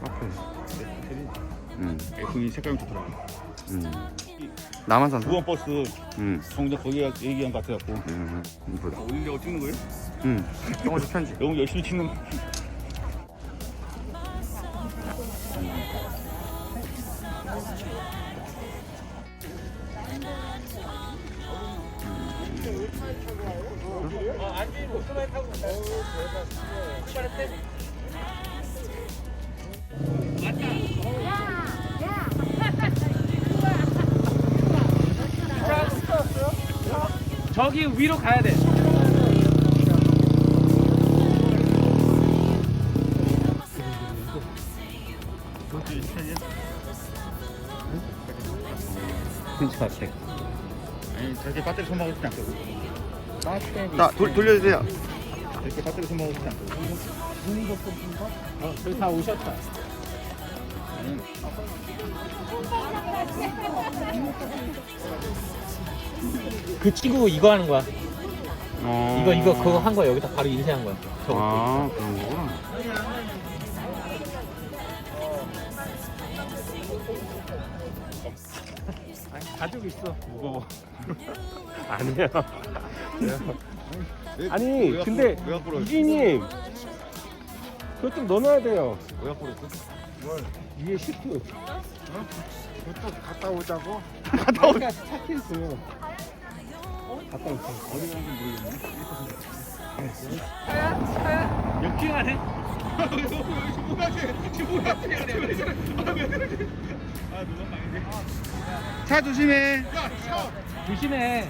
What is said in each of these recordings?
카페 응, 에코이 색감이 좋더라. 응. 남한산소? 무원 버스 응, 정작 거기가 얘기한 것 같아갖고. 응, 이쁘다 올리려고 찍는 거예요? 응, 조금씩 편지 너무 열심히 찍는. 거. 저기 위로 가야 돼. 아니 저렇게 배터리 않거든. 자, 돌, 돌려주세요 저렇게 배터리 쓰지 않거든. 어, 저기 다 오셨다. 그 친구 이거 하는 거야. 어... 이거 이거 그거 한 거야. 여기다 바로 인쇄한 거야. 저거. 아 그런 거구나 가지고 있어. 무거워. 아니야. 아니, 왜 근데 갖고- 왜 갖고 그러지? 이기님 그거 좀 넣어놔야 돼요. 왜 갖고 그랬어? 위에 시트. 그것도 갔다 오자고. 갔다 오자. 착했어요. 갔다 오자. 어디 가는지 모르겠네. 역행하네. 차 조심해. 조심해.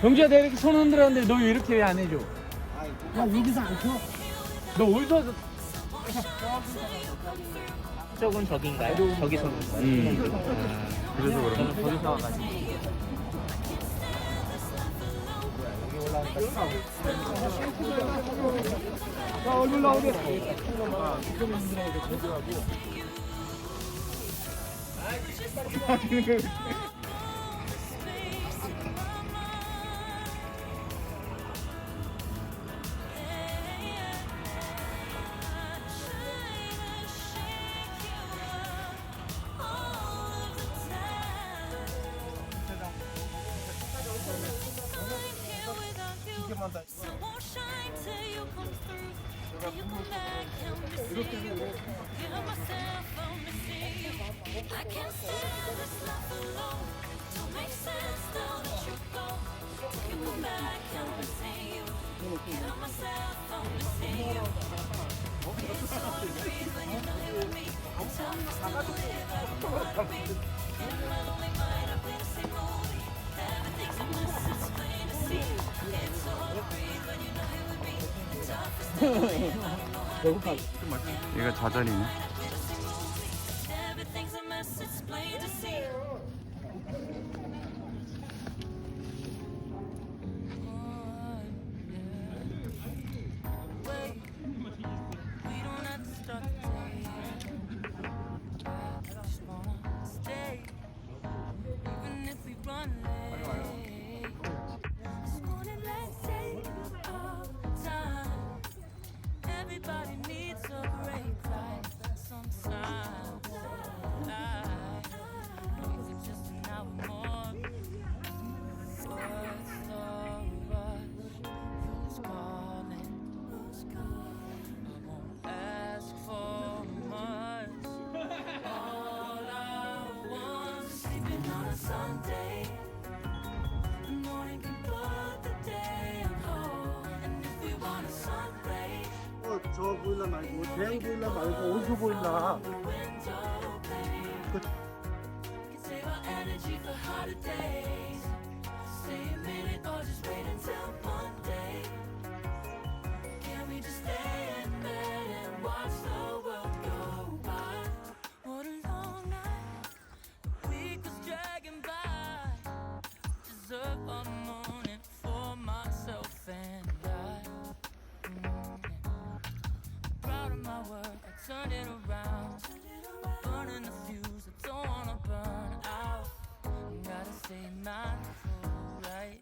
경주야 내가 이렇게 손 흔들었는데 너 왜 이렇게 왜 안 해줘? 야 여기서 안 쳐. 너 어디서? 쪽은 저긴가요? 저기 서인가요? 음. 그래서 그런 저는 거기서 와가지고. sun won't shine till you come through. Till you come back, help me see you. Give myself, help me see you. I can't stand this life alone. Don't make sense now that you go. Till you come back, help me see you. Give myself, help me see you. It's all a breeze when you're not here with me. Still live, I don't be. In my 얘가 if we run late. 보일러 말고 대형 보일러 말고 온수 보일러 wait I. Mm, Proud of my work, I turned it around. burning the fuse. I don't wanna burn out. Gotta stay mindful, right?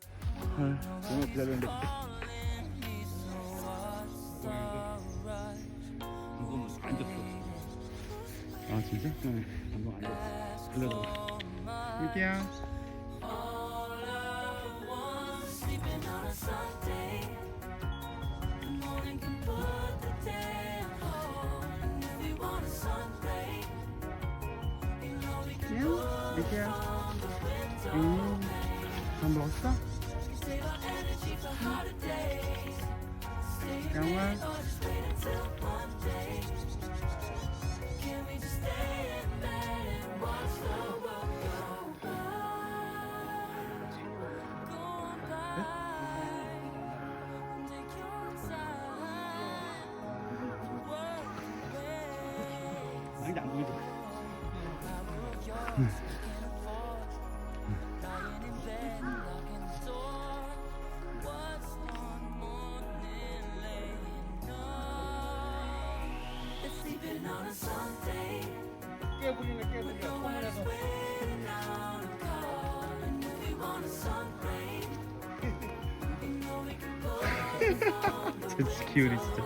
너무 기다렸는데 Calling me, so what's the rush? 방금 안 졌어 아 진짜? 응. 방금 안 졌어 불러줘 이렇게야 energy for harder days. Stay a 영화 minute or just wait until Monday. Can we just stay in bed and watch the world 깨부리네 on the 진짜 기울이 진짜.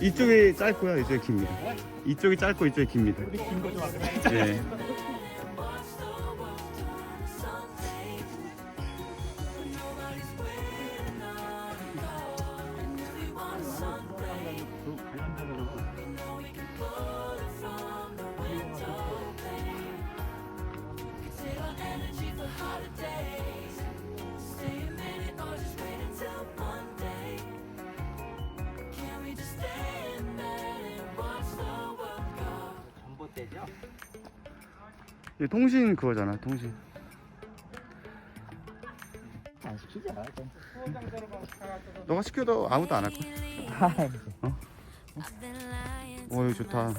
이쪽이 짧고요, 이쪽이 깁니다. 이쪽이 짧고 이쪽이 깁니다. 긴거 좋아 이 통신 그거잖아, 통신. 안 시키자 너가 시켜도 아무도 안 할 거야. Lying 오, 이거 좋다.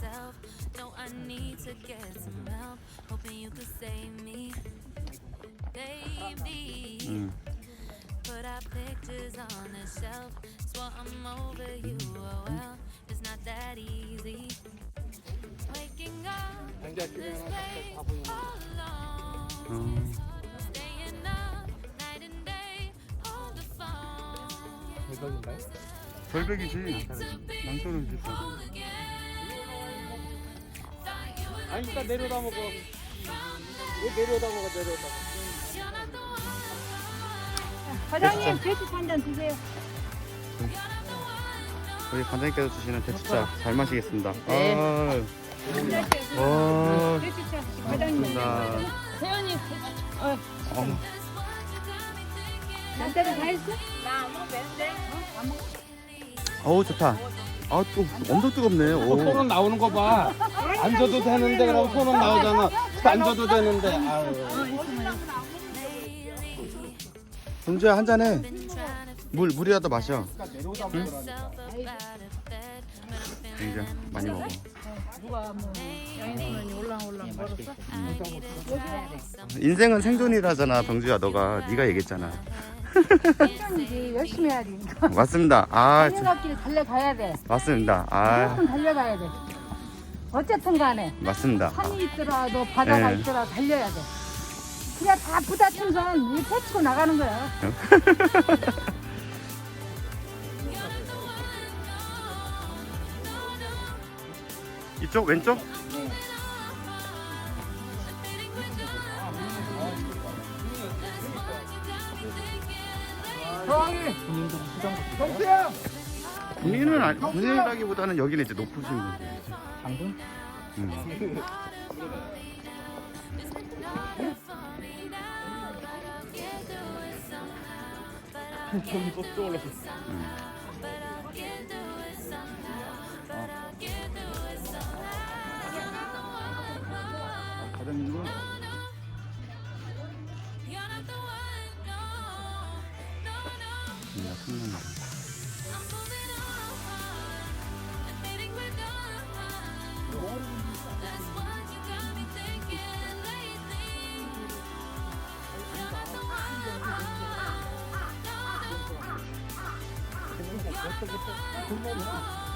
baby. 응. Oh. 어, phone. 대박인가요? 절벽이지. 망토는 would 아니 일단 내려다 먹어. 왜 내려다 먹어 내려다. 과장님 배추 한잔 드세요. 우리 관장님께서 주시는 대추차 잘 마시겠습니다. 네. 아, 와. 세연이 어, That's what you got me thinking. 남자들 다 했어? 나안 먹는데. 안 먹어. 어우 좋다. 아, 또 엄청 뜨겁네. 어, 손은 오. 나오는 거 봐. 앉아도 되는데 그럼 손은 나오잖아. 앉아도 되는데. 아유. 동주야 한 잔해. 물 물이라도 마셔. feeling 이제 많이 먹어. 누가 뭐 양이선이 올랑 올랑 걸었어? 인생은 생존이라잖아, 병주야. 너가 네가 얘기했잖아. 생존이지 열심히 해야 되니까. 맞습니다. 아, 저- 달려갔길 달려가야 돼. 맞습니다. 아, 무조건 달려가야 돼. 어쨌든 간에 맞습니다. 산이 있더라도 바다가 네. 있더라도 달려야 돼. 그냥 다 부딪힌선 이 패치고 나가는 거야. 이쪽 왼쪽? 경수야 본인은 아니, 본인이라기보다는 여기는 이제 높으신 분들. 방금? 음. 저기 또 떠올랐어 과장님은 음, 큰일 났네. I'm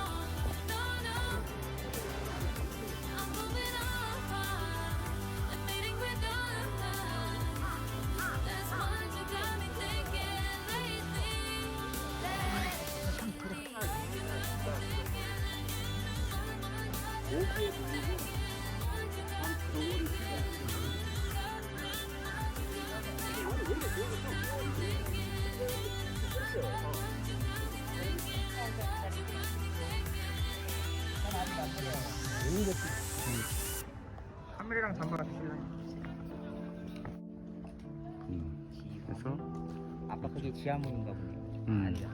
카메라랑 잠바랑 비슷해. 음. 그래서 아까 그게 지하문인가 보네. 음. 아니야.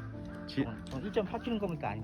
지, 전 1.8km 거니까 아니.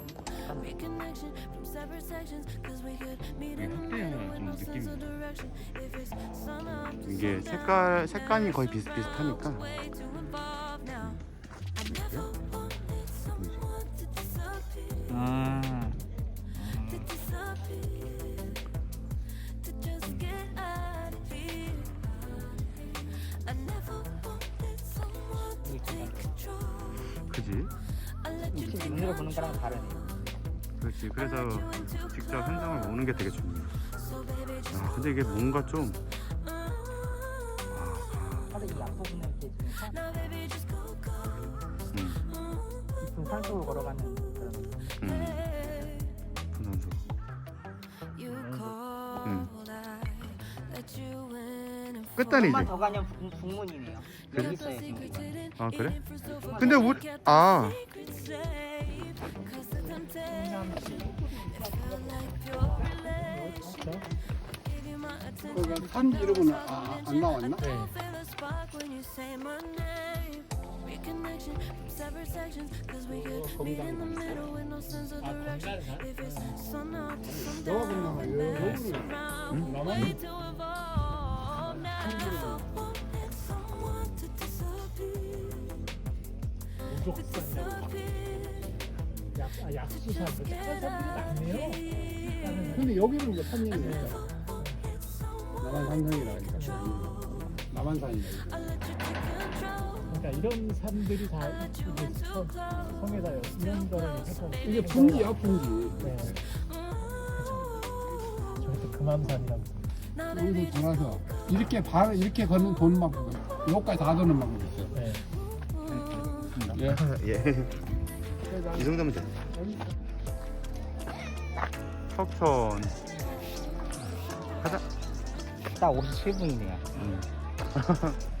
Reconnection from separate sections, cause we could meet in the middle with no sense of direction. If it's sun up to 이게 색깔 색감이 거의 비슷비슷하니까 way too involved now. I never wanted someone to disappear, 아. to disappear, to just get out of here. I never wanted someone to take control. 그지? I let you take 눈으로 보는 거랑. 다르네. 그렇지. 그래서 직접 현장을 보는 게 되게 just 아 근데 이게 뭔가 좀 이렇게 go, go. 음, 깊은 산속을 걸어가는 그런. 음, in and 끝단이지. 조금만 더 가면 북, 북문이네요. 여기 있어요 지금. 아 그래? 근데 우리 아 거기 산 이름은 아, 안 나왔나? Reconnection from 약수사도 작은 사람들이 많네요. 근데 여기는 뭐 산이니까 남한 산성이라 하니까 남한산이라 I let you take control. 그러니까 이런 산들이 다 이게 성- 성에다 이런 거를 해서 이게 분지야 분지 네. 저것도 금암산이라고. 여기도 돌아서 이렇게 발 이렇게 걷는 도는 방법 여기까지 다 도는 방법이 있어 네. 예. 예. 이 정도면 돼. 석촌. 가자. 딱 57분이네요. 음.